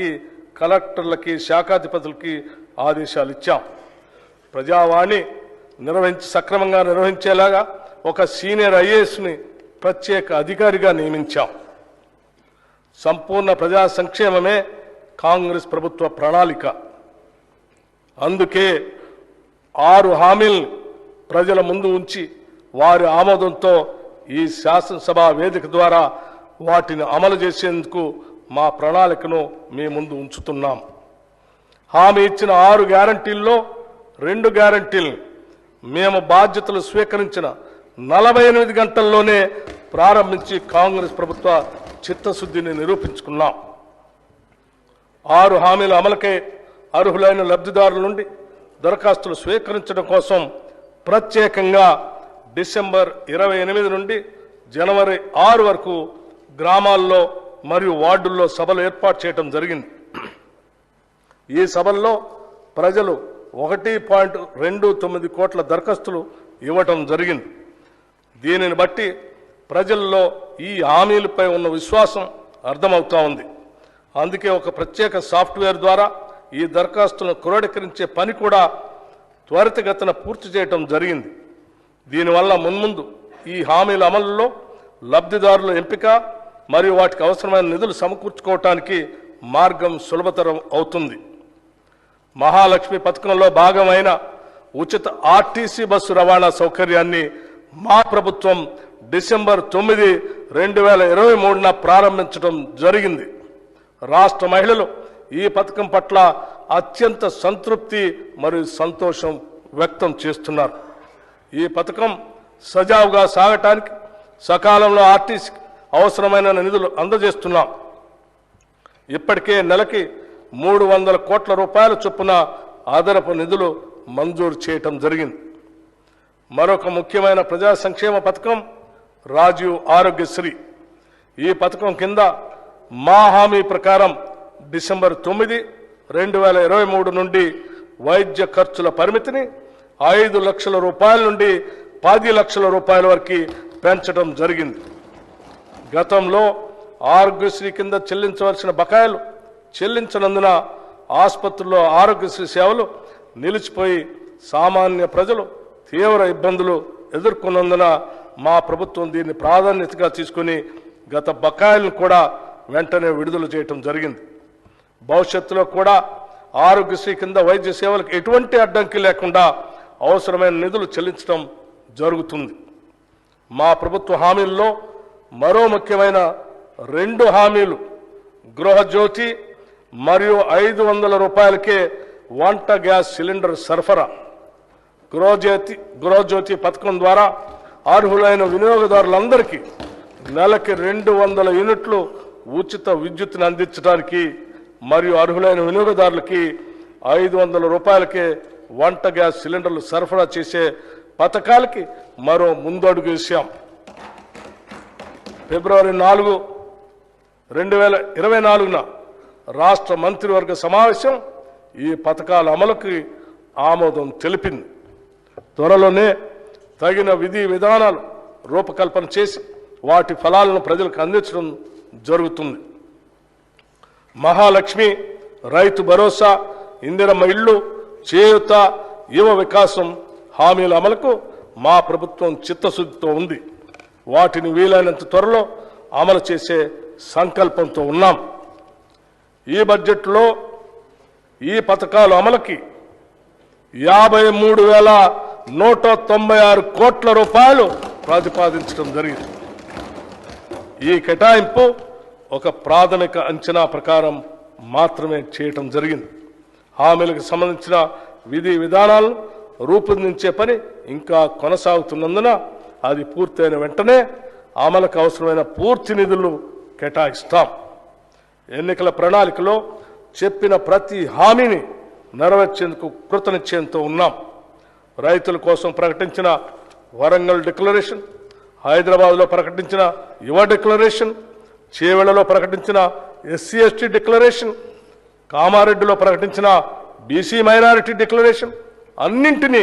అధికారులకి కలెక్టర్లకి శాఖాధిపతులకి ఆదేశాలు ఇచ్చాం ప్రజావాణి నిర్వహించి సక్రమంగా నిర్వహించేలాగా ఒక సీనియర్ ఐఏఎస్ని ప్రత్యేక అధికారిగా నియమించాం. సంపూర్ణ ప్రజా సంక్షేమమే కాంగ్రెస్ ప్రభుత్వ ప్రణాళిక. అందుకే ఆరు హామీల్ని ప్రజల ముందు ఉంచి వారి ఆమోదంతో ఈ శాసనసభ వేదిక ద్వారా వాటిని అమలు చేసేందుకు మా ప్రణాళికను మీ ముందు ఉంచుతున్నాం. హామీ ఇచ్చిన ఆరు గ్యారంటీల్లో రెండు గ్యారంటీలు మేము బాధ్యతలు స్వీకరించిన నలభై ఎనిమిది గంటల్లోనే ప్రారంభించి కాంగ్రెస్ ప్రభుత్వ చిత్తశుద్ధిని నిరూపించుకున్నాం. ఆరు హామీల అమలుకై అర్హులైన లబ్ధిదారుల నుండి దరఖాస్తులు స్వీకరించడం కోసం ప్రత్యేకంగా డిసెంబర్ ఇరవై ఎనిమిది నుండి జనవరి ఆరు వరకు గ్రామాల్లో మరియు వార్డుల్లో సభలు ఏర్పాటు చేయడం జరిగింది. ఈ సభల్లో ప్రజలు ఒకటి పాయింట్ రెండు తొమ్మిది కోట్ల దరఖాస్తులు ఇవ్వటం జరిగింది. దీనిని బట్టి ప్రజల్లో ఈ హామీలపై ఉన్న విశ్వాసం అర్థమవుతా ఉంది. అందుకే ఒక ప్రత్యేక సాఫ్ట్వేర్ ద్వారా ఈ దరఖాస్తులను క్రోడీకరించే పని కూడా త్వరితగతిన పూర్తి చేయటం జరిగింది. దీనివల్ల మున్ముందు ఈ హామీల అమలులో లబ్ధిదారుల ఎంపిక మరియు వాటికి అవసరమైన నిధులు సమకూర్చుకోవటానికి మార్గం సులభతరం అవుతుంది. మహాలక్ష్మి పథకంలో భాగమైన ఉచిత ఆర్టీసీ బస్సు రవాణా సౌకర్యాన్ని మా ప్రభుత్వం డిసెంబర్ తొమ్మిది రెండు వేల ఇరవై మూడున ప్రారంభించడం జరిగింది. రాష్ట్ర మహిళలు ఈ పథకం పట్ల అత్యంత సంతృప్తి మరియు సంతోషం వ్యక్తం చేస్తున్నారు. ఈ పథకం సజావుగా సాగటానికి సకాలంలో ఆర్టీసీ అవసరమైన నిధులు అందజేస్తున్నాం. ఇప్పటికే నెలకి మూడు వందల కోట్ల రూపాయల చొప్పున అదనపు నిధులు మంజూరు చేయటం జరిగింది. మరొక ముఖ్యమైన ప్రజా సంక్షేమ పథకం రాజీవ్ ఆరోగ్యశ్రీ. ఈ పథకం కింద మా హామీ ప్రకారం డిసెంబర్ తొమ్మిది రెండు వేల ఇరవై మూడు నుండి వైద్య ఖర్చుల పరిమితిని ఐదు లక్షల రూపాయల నుండి పది లక్షల రూపాయల వరకు పెంచడం జరిగింది. గతంలో ఆరోగ్యశ్రీ కింద చెల్లించవలసిన బకాయిలు చెల్లించనందున ఆసుపత్రుల్లో ఆరోగ్యశ్రీ సేవలు నిలిచిపోయి సామాన్య ప్రజలు తీవ్ర ఇబ్బందులు ఎదుర్కొన్నందున మా ప్రభుత్వం దీన్ని ప్రాధాన్యతగా తీసుకుని గత బకాయిలను కూడా వెంటనే విడుదల చేయటం జరిగింది. భవిష్యత్తులో కూడా ఆరోగ్యశ్రీ కింద వైద్య సేవలకు ఎటువంటి అడ్డంకి లేకుండా అవసరమైన నిధులు చెల్లించడం జరుగుతుంది. మా ప్రభుత్వ హామీల్లో మరో ముఖ్యమైన రెండు హామీలు. గృహజ్యోతి మరియు ఐదు వందల రూపాయలకే వంట గ్యాస్ సిలిండర్ సరఫరా. గృహజ్యోతి గృహజ్యోతి పథకం ద్వారా అర్హులైన వినియోగదారులందరికీ నెలకి రెండు వందల యూనిట్లు ఉచిత విద్యుత్తును అందించడానికి మరియు అర్హులైన వినియోగదారులకి ఐదు వందల రూపాయలకే వంట గ్యాస్ సిలిండర్లు సరఫరా చేసే పథకాలకి మరో ముందడుగు వేసాం ఫిబ్రవరి నాలుగు రెండు వేల ఇరవై నాలుగున రాష్ట్ర మంత్రివర్గ సమావేశం ఈ పథకాల అమలుకి ఆమోదం తెలిపింది. త్వరలోనే తగిన విధి విధానాలు రూపకల్పన చేసి వాటి ఫలాలను ప్రజలకు అందించడం జరుగుతుంది. మహాలక్ష్మి రైతు భరోసా ఇందిరమ్మ ఇళ్ళు చేయుత యువ వికాసం హామీల అమలుకు మా ప్రభుత్వం చిత్తశుద్ధితో ఉంది. వాటిని వీలైనంత త్వరలో అమలు చేసే సంకల్పంతో ఉన్నాం. ఈ బడ్జెట్లో ఈ పథకాలు అమలుకి యాభై మూడు వేల నూట తొంభై ఆరు కోట్ల రూపాయలు ప్రతిపాదించడం జరిగింది. ఈ కేటాయింపు ఒక ప్రాథమిక అంచనా ప్రకారం మాత్రమే చేయటం జరిగింది. హామీలకు సంబంధించిన విధి విధానాలను రూపొందించే పని ఇంకా కొనసాగుతున్నందున అది పూర్తయిన వెంటనే అమలుకు అవసరమైన పూర్తి నిధులు కేటాయిస్తాం. ఎన్నికల ప్రణాళికలో చెప్పిన ప్రతి హామీని నెరవేర్చేందుకు కృతనిశ్చయంతో ఉన్నాం. రైతుల కోసం ప్రకటించిన వరంగల్ డిక్లరేషన్ హైదరాబాద్లో ప్రకటించిన యువ డిక్లరేషన్ చేవెళ్ళలో ప్రకటించిన ఎస్సీ ఎస్టీ డిక్లరేషన్ కామారెడ్డిలో ప్రకటించిన బీసీ మైనారిటీ డిక్లరేషన్ అన్నింటినీ